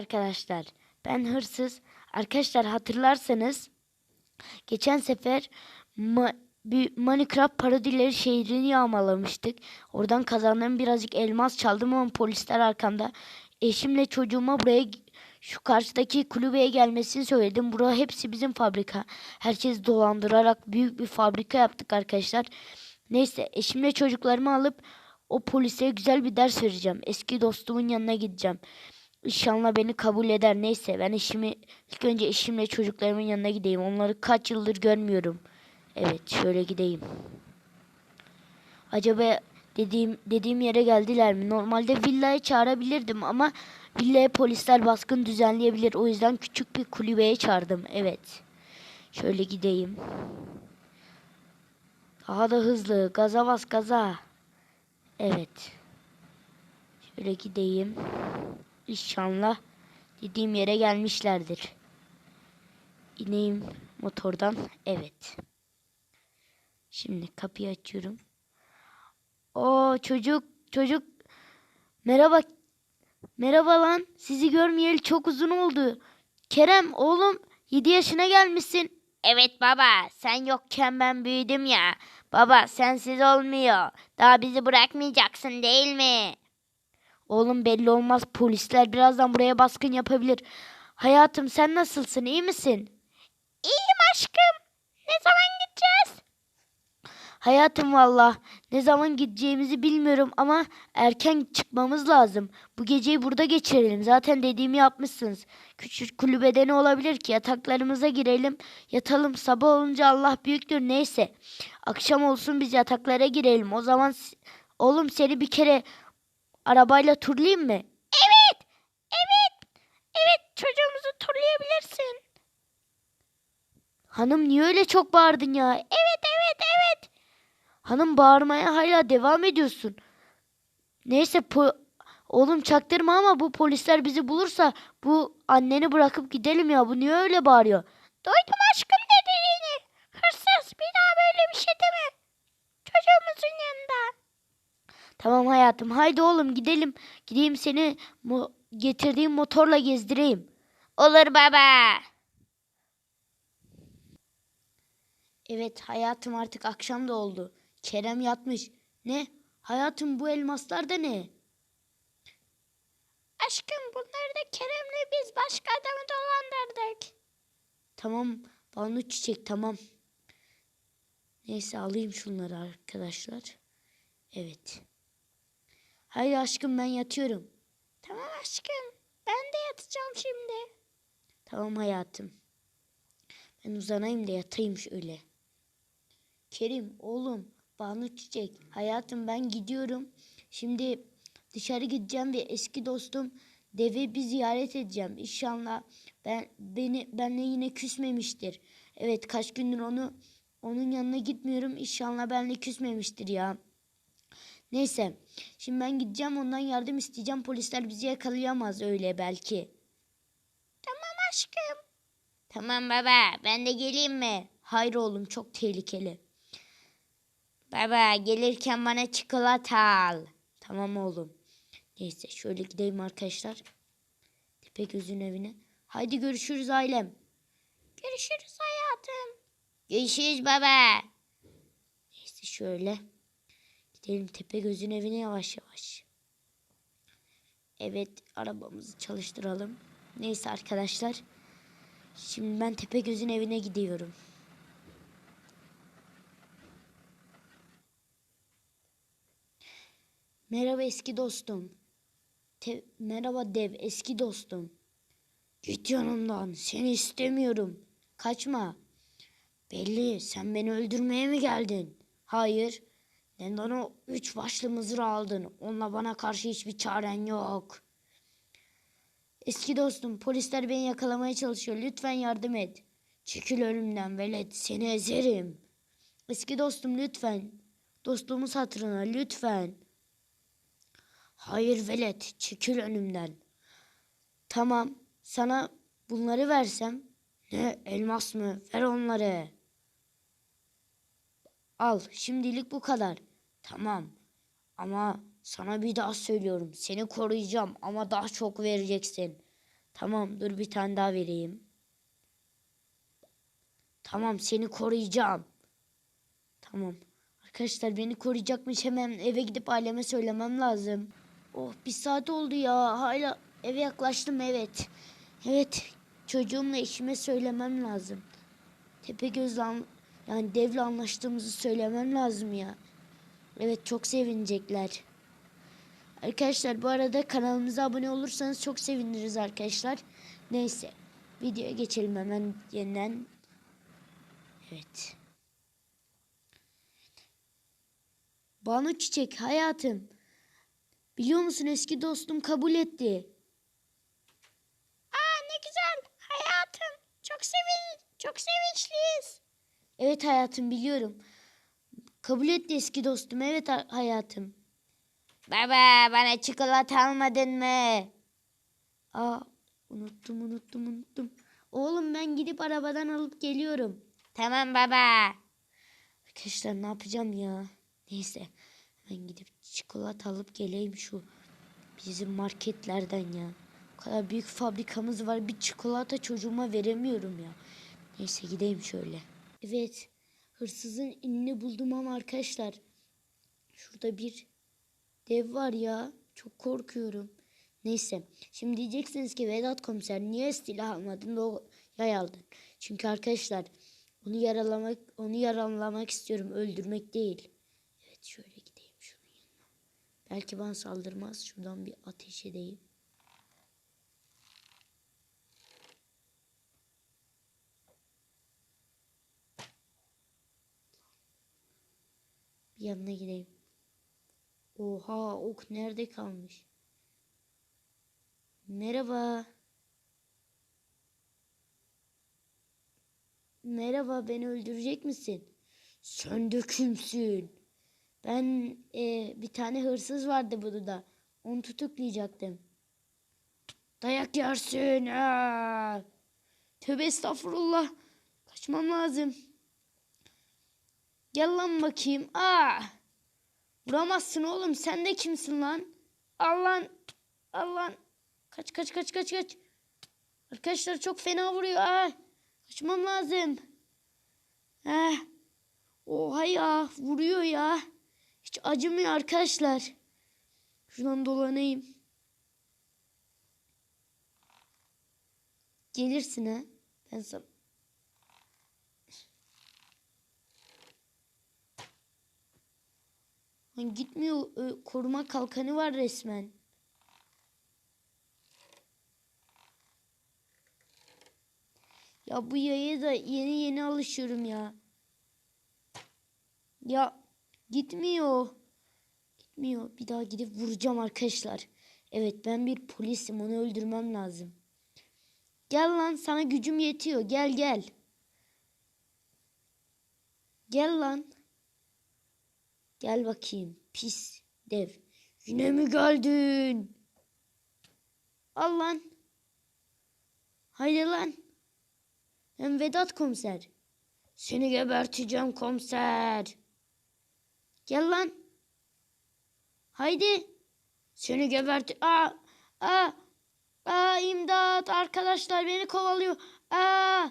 Arkadaşlar ben hırsız. Arkadaşlar hatırlarsanız geçen sefer ma- bir Minecraft parodileri şehrini yağmalamıştık. Oradan kazandığım birazcık elmas çaldım ama polisler arkamda. Eşimle çocuğuma buraya şu karşıdaki kulübeye gelmesini söyledim. Bura hepsi bizim fabrika. Herkes dolandırarak büyük bir fabrika yaptık arkadaşlar. Neyse eşimle çocuklarımı alıp o polise güzel bir ders vereceğim. Eski dostumun yanına gideceğim. İnşallah beni kabul eder. Neyse ben eşimi ilk önce eşimle çocuklarımın yanına gideyim. Onları kaç yıldır görmüyorum. Evet şöyle gideyim. Acaba dediğim dediğim yere geldiler mi? Normalde villaya çağırabilirdim ama villaya polisler baskın düzenleyebilir. O yüzden küçük bir kulübeye çağırdım. Evet. Şöyle gideyim. Daha da hızlı. Gaza bas gaza. Evet. Şöyle gideyim. İnşallah dediğim yere gelmişlerdir. İneyim motordan. Evet. Şimdi kapıyı açıyorum. O çocuk çocuk merhaba merhaba lan sizi görmeyeli çok uzun oldu. Kerem oğlum 7 yaşına gelmişsin. Evet baba sen yokken ben büyüdüm ya. Baba sensiz olmuyor. Daha bizi bırakmayacaksın değil mi? Oğlum belli olmaz polisler birazdan buraya baskın yapabilir. Hayatım sen nasılsın iyi misin? İyiyim aşkım. Ne zaman gideceğiz? Hayatım valla ne zaman gideceğimizi bilmiyorum ama erken çıkmamız lazım. Bu geceyi burada geçirelim. Zaten dediğimi yapmışsınız. Küçük kulübede ne olabilir ki? Yataklarımıza girelim, yatalım. Sabah olunca Allah büyüktür neyse. Akşam olsun biz yataklara girelim. O zaman oğlum seni bir kere arabayla turlayayım mı? Evet, evet, evet çocuğumuzu turlayabilirsin. Hanım niye öyle çok bağırdın ya? Evet, evet, evet. Hanım bağırmaya hala devam ediyorsun. Neyse oğlum çaktırma ama bu polisler bizi bulursa bu anneni bırakıp gidelim ya. Bu niye öyle bağırıyor? Duydum aşkım dediğini. Hırsız bir daha böyle bir şey deme. Çocuğumuzun yanında. Tamam hayatım haydi oğlum gidelim. Gideyim seni mo- getirdiğim motorla gezdireyim. Olur baba. Evet hayatım artık akşam da oldu. Kerem yatmış. Ne? Hayatım bu elmaslar da ne? Aşkım bunları da Kerem'le biz başka adamı dolandırdık. Tamam Banu Çiçek tamam. Neyse alayım şunları arkadaşlar. Evet. Hayır aşkım ben yatıyorum. Tamam aşkım. Ben de yatacağım şimdi. Tamam hayatım. Ben uzanayım da yatayım şöyle. Kerim oğlum Banu Çiçek hayatım ben gidiyorum. Şimdi dışarı gideceğim ve eski dostum Deve bir ziyaret edeceğim. İnşallah ben beni benle yine küsmemiştir. Evet kaç gündür onu onun yanına gitmiyorum. İnşallah benle küsmemiştir ya. Neyse. Şimdi ben gideceğim ondan yardım isteyeceğim. Polisler bizi yakalayamaz öyle belki. Tamam aşkım. Tamam baba ben de geleyim mi? Hayır oğlum çok tehlikeli. Baba gelirken bana çikolata al. Tamam oğlum. Neyse şöyle gideyim arkadaşlar. Tepegöz'ün evine. Haydi görüşürüz ailem. Görüşürüz hayatım. Görüşürüz baba. Neyse şöyle. Gidelim Tepegöz'ün evine yavaş yavaş. Evet arabamızı çalıştıralım. Neyse arkadaşlar. Şimdi ben Tepegöz'ün evine gidiyorum. Merhaba eski dostum. Te- Merhaba dev eski dostum. Git yanımdan seni istemiyorum. Kaçma. Belli sen beni öldürmeye mi geldin? Hayır. Neden o üç başlı mızrağı aldın? Onunla bana karşı hiçbir çaren yok. Eski dostum polisler beni yakalamaya çalışıyor. Lütfen yardım et. Çekil önümden velet seni ezerim. Eski dostum lütfen. Dostluğumuz hatırına lütfen. Hayır velet çekil önümden. Tamam sana bunları versem. Ne elmas mı? Ver onları. Al şimdilik bu kadar. Tamam ama sana bir daha söylüyorum. Seni koruyacağım ama daha çok vereceksin. Tamam dur bir tane daha vereyim. Tamam seni koruyacağım. Tamam. Arkadaşlar beni koruyacakmış hemen eve gidip aileme söylemem lazım. Oh bir saat oldu ya hala eve yaklaştım evet. Evet çocuğumla eşime söylemem lazım. Tepegöz'le an- yani devle anlaştığımızı söylemem lazım ya. Evet çok sevinecekler. Arkadaşlar bu arada kanalımıza abone olursanız çok seviniriz arkadaşlar. Neyse videoya geçelim hemen yeniden. Evet. Banu Çiçek hayatım. Biliyor musun eski dostum kabul etti. Aa ne güzel hayatım. Çok sevin çok sevinçliyiz. Evet hayatım biliyorum. Kabul etti eski dostum. Evet ha- hayatım. Baba bana çikolata almadın mı? Aa unuttum unuttum unuttum. Oğlum ben gidip arabadan alıp geliyorum. Tamam baba. Arkadaşlar ne yapacağım ya? Neyse ben gidip çikolata alıp geleyim şu bizim marketlerden ya. O kadar büyük fabrikamız var bir çikolata çocuğuma veremiyorum ya. Neyse gideyim şöyle. Evet hırsızın inini buldum ama arkadaşlar şurada bir dev var ya. Çok korkuyorum. Neyse. Şimdi diyeceksiniz ki Vedat komiser niye silah almadın da yay aldın? Çünkü arkadaşlar onu yaralamak onu yaralamak istiyorum. Öldürmek değil. Evet şöyle gideyim şunun yanına. Belki bana saldırmaz. Şuradan bir ateş edeyim. Yanına gideyim. Oha ok nerede kalmış? Merhaba. Merhaba beni öldürecek misin? Sen de kimsin? Ben e, bir tane hırsız vardı burada. Onu tutuklayacaktım. Dayak yersin. Aa! Tövbe estağfurullah. Kaçmam lazım. Gel lan bakayım. Aa! Vuramazsın oğlum. Sen de kimsin lan? Al lan. Al lan. Kaç kaç kaç kaç kaç. Arkadaşlar çok fena vuruyor. Aa! Kaçmam lazım. Eh. Oha ya. Vuruyor ya. Hiç acımıyor arkadaşlar. Şuradan dolanayım. Gelirsin ha. Ben sana... Lan gitmiyor. Ö, koruma kalkanı var resmen. Ya bu yaya da yeni yeni alışıyorum ya. Ya gitmiyor. Gitmiyor. Bir daha gidip vuracağım arkadaşlar. Evet ben bir polisim. Onu öldürmem lazım. Gel lan sana gücüm yetiyor. Gel gel. Gel lan. Gel bakayım. Pis dev. Yine mi geldin? Al lan. Haydi lan. Hem Vedat komiser. Seni geberteceğim komiser. Gel lan. Haydi. Seni gebert... Aa, aa, aa imdat arkadaşlar beni kovalıyor. Aa,